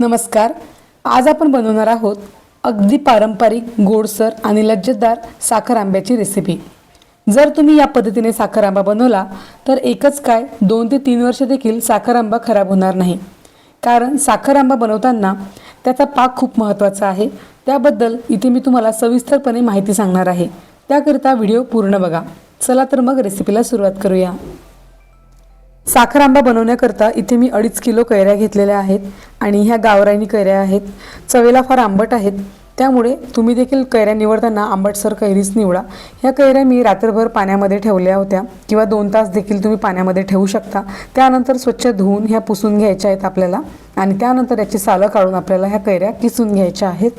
नमस्कार. आज आपण बनवणार आहोत अगदी पारंपरिक गोडसर आणि लज्जतदार साखर आंब्याची रेसिपी जर तुम्ही या पद्धतीने साखर आंबा बनवला तर एकच काय दोन ते तीन वर्ष देखील साखर आंबा खराब होणार नाही. कारण साखर आंबा बनवताना त्याचा पाक खूप महत्त्वाचा आहे. त्याबद्दल इथे मी तुम्हाला सविस्तरपणे माहिती सांगणार आहे. त्याकरिता व्हिडिओ पूर्ण बघा. चला तर मग रेसिपीला सुरुवात करूया. साखर आंबा बनवण्याकरता इथे मी अडीच किलो कैऱ्या घेतलेल्या आहेत आणि ह्या गावरानी कैऱ्या आहेत. चवेला फार आंबट आहेत. त्यामुळे तुम्ही देखील कैऱ्या निवडताना आंबटसर कैरीच निवडा. ह्या कैऱ्या मी रात्रभर पाण्यामध्ये ठेवल्या होत्या किंवा दोन तास देखील तुम्ही पाण्यामध्ये ठेवू शकता. त्यानंतर स्वच्छ धुवून ह्या पुसून घ्यायच्या आहेत आपल्याला आणि त्यानंतर याची सालं काढून आपल्याला ह्या कैऱ्या किसून घ्यायच्या आहेत.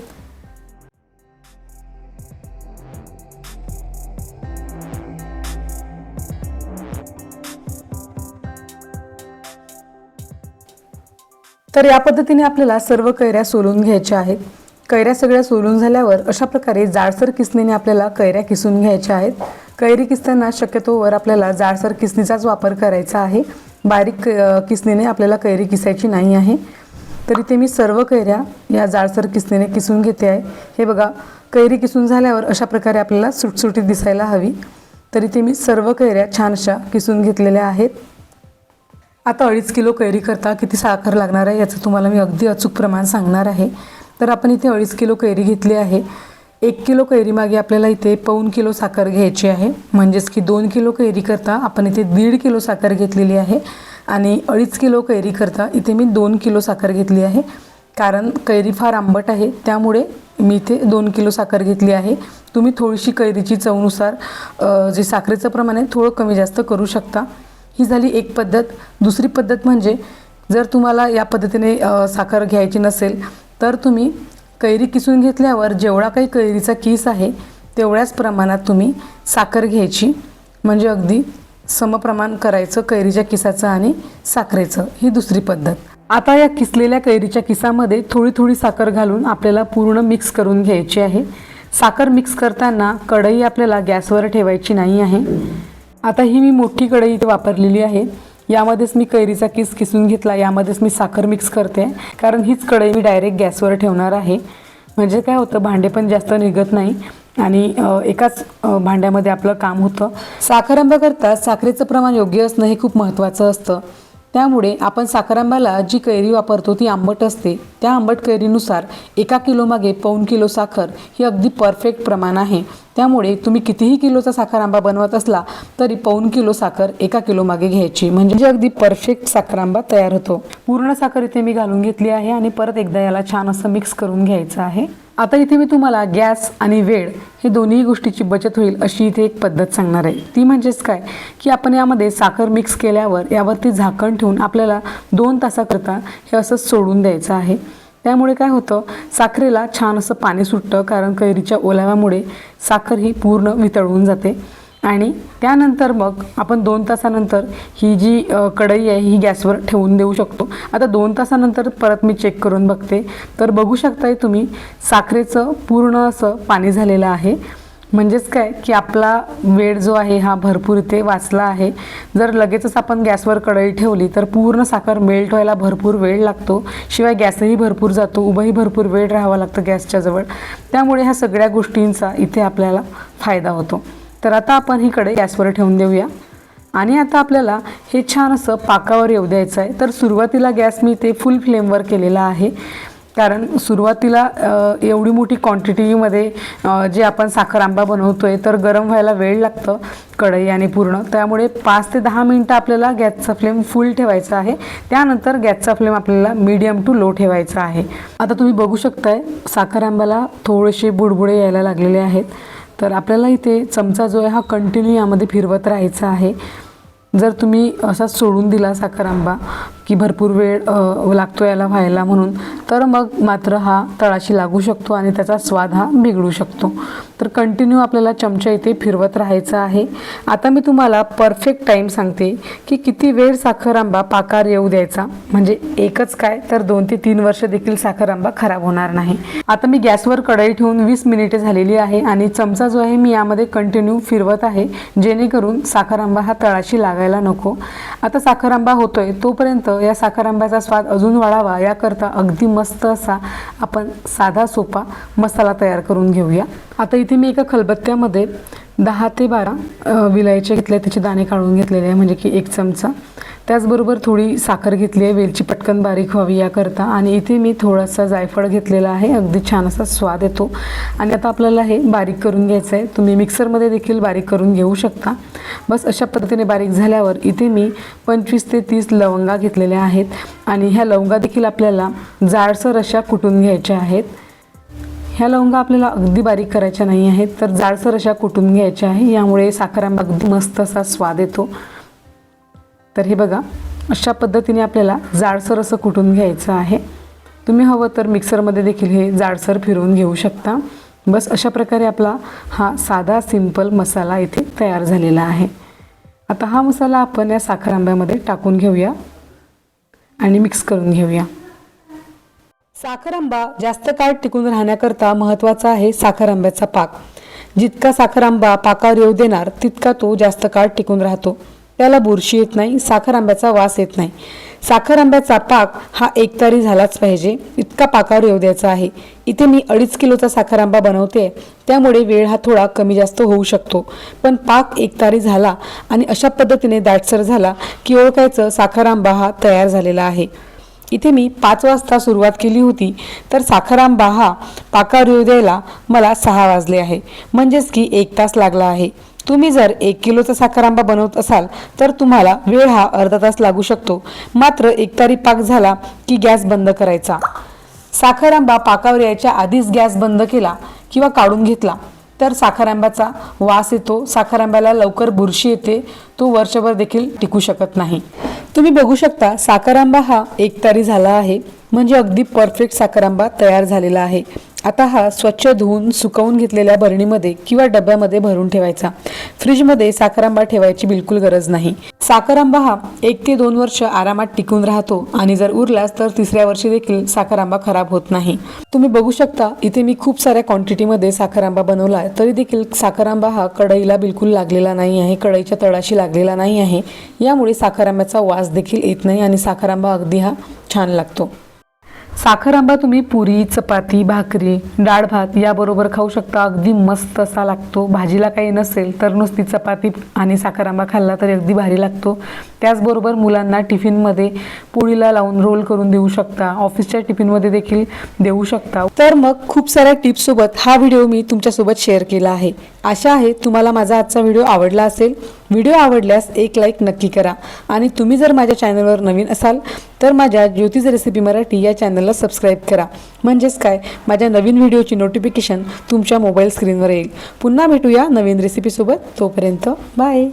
तर या पद्धतीने आपल्याला सर्व कैऱ्या सोलून घ्यायच्या आहेत. कैऱ्या सगळ्या सोलून झाल्यावर अशा प्रकारे जाडसर किसणीने आपल्याला कैऱ्या किसून घ्यायच्या आहेत. कैरी किसताना शक्यतोवर आपल्याला जाडसर किसणीचाच वापर करायचा आहे. बारीक किसणीने आपल्याला कैरी किसायची नाही आहे. तर इथे मी सर्व कैऱ्या या जाडसर किसणीने किसून घेते आहे. हे बघा कैरी किसून झाल्यावर अशा प्रकारे आपल्याला सुटसुटीत दिसायला हवी. तर इथे मी सर्व कैऱ्या छानशा किसून घेतलेल्या आहेत. आता अडीच किलो कैरी करता किती साखर लागणार आहे याचं तुम्हाला मी अगदी अचूक प्रमाण सांगणार आहे. तर आपण इथे अडीच किलो कैरी घेतली आहे. एक किलो कैरीमागे आपल्याला इथे पाऊन किलो साखर घ्यायची आहे. म्हणजेच की दोन किलो कैरी करता आपण इथे दीड किलो साखर घेतलेली आहे. आणि अडीच किलो कैरी करता इथे मी दोन किलो साखर घेतली आहे. कारण कैरी फार आंबट आहे त्यामुळे मी इथे दोन किलो साखर घेतली आहे. तुम्ही थोडीशी कैरीची चवनुसार जे साखरेचं प्रमाण आहे थोडं कमी जास्त करू शकता. ही झाली एक पद्धत. दुसरी पद्धत म्हणजे जर तुम्हाला या पद्धतीने साखर घ्यायची नसेल तर तुम्ही कैरी किसून घेतल्यावर जेवढा काही कैरीचा किस आहे तेवढ्याच प्रमाणात तुम्ही साखर घ्यायची. म्हणजे अगदी समप्रमाण करायचं कैरीच्या किसाचं आणि साखरेचं. ही दुसरी पद्धत. आता या किसलेल्या कैरीच्या किसामध्ये थोडी थोडी साखर घालून आपल्याला पूर्ण मिक्स करून घ्यायची आहे. साखर मिक्स करताना कढई आपल्याला गॅसवर ठेवायची नाही आहे. आता ही मी मोठी कढई इथे वापरलेली आहे. यामध्येच मी कैरीचा किस किसून घेतला. यामध्येच मी साखर मिक्स करते. कारण हीच कढई मी डायरेक्ट गॅसवर ठेवणार आहे. म्हणजे काय होतं भांडे पण जास्त निघत नाही. आणि एकाच भांड्यामध्ये आपलं काम होतं. साखर आंबा करता साखरेचं प्रमाण योग्य असणं हे खूप महत्त्वाचं असतं. त्यामुळे आपण साखर जी कैरी वापरतो ती आंबट असते. त्या आंबट कैरीनुसार एका किलोमागे पाऊन किलो साखर ही अगदी परफेक्ट प्रमाण आहे. त्यामुळे तुम्ही कितीही किलोचा साखर आंबा बनवत असला तरी पाऊन किलो साखर एका किलोमागे घ्यायची. म्हणजे अगदी परफेक्ट साखर आंबा तयार होतो. पूर्ण साखर इथे मी घालून घेतली आहे आणि परत एकदा याला छान असं मिक्स करून घ्यायचं आहे. आता इथे मी तुम्हाला गॅस आणि वेळ हे दोन्ही गोष्टीची बचत होईल अशी इथे एक पद्धत सांगणार आहे. ती म्हणजेच काय? की आपण यामध्ये साखर मिक्स केल्यावर यावरती झाकण ठेवून आपल्याला दोन तासाकरता हे असं सोडून द्यायचं आहे. त्यामुळे काय होतं? साखरेला छान असं पाणी सुटतं कारण कैरीच्या ओलाव्यामुळे साखर ही पूर्ण वितळून जाते. आणि त्यानंतर मग आपण दोन तासानंतर ही जी कढई आहे ही गॅसवर ठेवून देऊ शकतो. आता दोन तासानंतर परत मी चेक करून बघते. तर बघू शकताय तुम्ही साखरेचं पूर्ण असं पाणी झालेलं आहे. म्हणजेच काय की आपला वेळ जो आहे हा भरपूर इथे वाचला आहे. जर लगेचच आपण गॅसवर कढई ठेवली तर पूर्ण साखर मेल्ट व्हायला भरपूर वेळ लागतो. शिवाय गॅसही भरपूर जातो उभंही भरपूर वेळ राहावा लागतं गॅसच्या जवळ. त्यामुळे ह्या सगळ्या गोष्टींचा इथे आपल्याला फायदा होतो. तर आता आपण ही कढई गॅसवर ठेवून देऊया. आणि आता आपल्याला हे छान असं पाकावर येऊ द्यायचं आहे. तर सुरुवातीला गॅस मी ते फुल फ्लेमवर केलेला आहे. कारण सुरुवातीला एवढी मोठी क्वांटिटीमध्ये जे आपण साखर आंबा बनवतो आहे तर गरम व्हायला वेळ लागतं कढई आणि पूर्ण. त्यामुळे पाच ते दहा मिनटं आपल्याला गॅसचा फ्लेम फुल ठेवायचा आहे. त्यानंतर गॅसचा फ्लेम आपल्याला मीडियम टू लो ठेवायचा आहे. आता तुम्ही बघू शकताय साखर आंब्याला थोडेसे बुडबुडे यायला लागलेले आहेत. तर आपल्याला इथे चमचा जो आहे हा कंटिन्यू यामध्ये फिरवत राहायचा आहे. जर तुम्ही असा सोडून दिला साखर आंबा की भरपूर वेळ लागतो याला व्हायला म्हणून तर मग मात्र हा तळाशी लागू शकतो आणि त्याचा स्वाद हा बिघडू शकतो. तर कंटिन्यू आपल्याला चमचा इथे फिरवत राहायचा आहे. आता मी तुम्हाला परफेक्ट टाईम सांगते की किती वेळ साखर आंबा पाकार येऊ द्यायचा. म्हणजे एकच काय तर दोन ते तीन वर्ष देखील साखर आंबा खराब होणार नाही. आता मी गॅसवर कढई ठेवून वीस मिनिटे झालेली आहे आणि चमचा जो आहे मी यामध्ये कंटिन्यू फिरवत आहे जेणेकरून साखर आंबा हा तळाशी लागायला लागायला नको. आता साखर आंबा होतोय तोपर्यंत या साखर आंब्याचा स्वाद अजून वाढावा याकरता अगदी मस्त असा आपण साधा सोपा मसाला तयार करून घेऊया. आता इथे मी एका खलबत्त्यामध्ये दहा ते बारा विलायचे घेतले त्याचे दाणे काढून घेतलेले आहे म्हणजे की एक चमचा. त्याचबरोबर थोडी साखर घेतली आहे वेलची पटकन बारीक व्हावी याकरता. आणि इथे मी थोडासा जायफळ घेतलेला आहे अगदी छान असा स्वाद येतो. आणि आता आपल्याला हे बारीक करून घ्यायचं आहे तुम्ही मिक्सरमध्ये देखील बारीक करून घेऊ शकता. बस अशा पद्धतीने बारीक झाल्यावर इथे मी पंचवीस ते तीस लवंगा घेतलेल्या आहेत आणि ह्या लवंगा देखील आपल्याला जाडसर अशा कुटून घ्यायच्या आहेत. ह्या लवंगा आपल्याला अगदी बारीक करायच्या नाही आहेत तर जाडसर अशा कुटून घ्यायच्या आहे यामुळे साखरांबा अगदी मस्त असा स्वाद येतो. तर हे बघा अशा पद्धतीने आपल्याला जाडसर असं कुटून घ्यायचं आहे. तुम्ही हवं तर मिक्सरमध्ये देखील हे जाडसर फिरवून घेऊ शकता. बस अशा प्रकारे आपला हा साधा सिंपल मसाला इथे तयार झालेला आहे. आता हा मसाला आपण या साखर आंब्यामध्ये टाकून घेऊया आणि मिक्स करून घेऊया. साखर आंबा जास्त काळ टिकून राहण्याकरता महत्त्वाचा आहे साखर आंब्याचा पाक. जितका साखर आंबा पाकावर येऊ देणार तितका तो जास्त काळ टिकून राहतो. त्याला बुरशी येत नाही साखर आंब्याचा वास येत नाही. साखर आंब्याचा पाक हा एकतारी झालाच पाहिजे. इतका पाकावर येऊ द्यायचा आहे. इथे मी अडीच किलोचा साखर आंबा बनवते त्यामुळे वेळ हा थोडा कमी जास्त होऊ शकतो. पण पाक एकतारी झाला आणि अशा पद्धतीने दाटसर झाला की ओळखायचं साखर आंबा हा तयार झालेला आहे. इथे मी पाच वाजता सुरुवात केली होती तर साखर आंबा हा पाकावर येऊ द्यायला मला सहा वाजले आहे. म्हणजेच की एक तास लागला आहे. तुम्ही जर एक किलोचा साखर आंबा बनवत असाल तर तुम्हाला वेळ हा अर्धा तास लागू शकतो. मात्र एकतारी पाक झाला की गॅस बंद करायचा. साखर आंबा पाकावर यायच्या आधीच गॅस बंद केला किंवा काढून घेतला तर साखर आंब्याचा वास येतो. साखर आंब्याला लवकर बुरशी येते. तो वर्षभर देखील टिकू शकत नाही. तुम्ही बघू शकता साखर आंबा हा एकतारी झाला आहे. म्हणजे अगदी परफेक्ट साखर आंबा तयार झालेला आहे. आता हा स्वच्छ धुवून सुकवून घेतलेल्या बरणीमध्ये किंवा डब्यामध्ये भरून ठेवायचा. फ्रीजमध्ये साखर आंबा ठेवायची बिलकुल गरज नाही. साखर आंबा हा एक ते दोन वर्ष आरामात टिकून राहतो आणि जर उरलास तर तिसऱ्या वर्षी देखील साखर आंबा खराब होत नाही. तुम्ही बघू शकता इथे मी खूप साऱ्या क्वांटिटीमध्ये साखर आंबा बनवला आहे तरी देखील साखर आंबा हा कढईला बिलकुल लागलेला नाही आहे कढईच्या तळाशी लागलेला नाही आहे. यामुळे साखर आंब्याचा वास देखील येत नाही आणि साखर आंबा अगदी हा छान लागतो. साखर आंबा तुम्ही पुरी चपाती भाकरी डाळ भात याबरोबर खाऊ शकता. अगदी मस्त असा लागतो. भाजीला काही नसेल तर नुसती चपाती आणि साखर आंबा खाल्ला तरी अगदी भारी लागतो. त्याचबरोबर मुलांना टिफिनमध्ये पोळीला लावून रोल करून देऊ शकता. ऑफिसच्या टिफिनमध्ये देखील देऊ शकता. तर मग खूप साऱ्या टिप्ससोबत हा व्हिडिओ मी तुमच्यासोबत शेअर केला आहे. आशा आहे तुम्हाला माझा आजचा व्हिडिओ आवडला असेल. व्हिडिओ आवडल्यास एक लाईक नक्की करा. आणि तुम्ही जर माझ्या चॅनलवर नवीन असाल तर माझ्या ज्योतिष रेसिपी मराठी या चॅनलला सबस्क्राईब करा. म्हणजेच काय? माझ्या नवीन व्हिडिओची नोटिफिकेशन तुमच्या मोबाईल स्क्रीनवर येईल. पुन्हा भेटूया नवीन रेसिपीसोबत तोपर्यंत बाय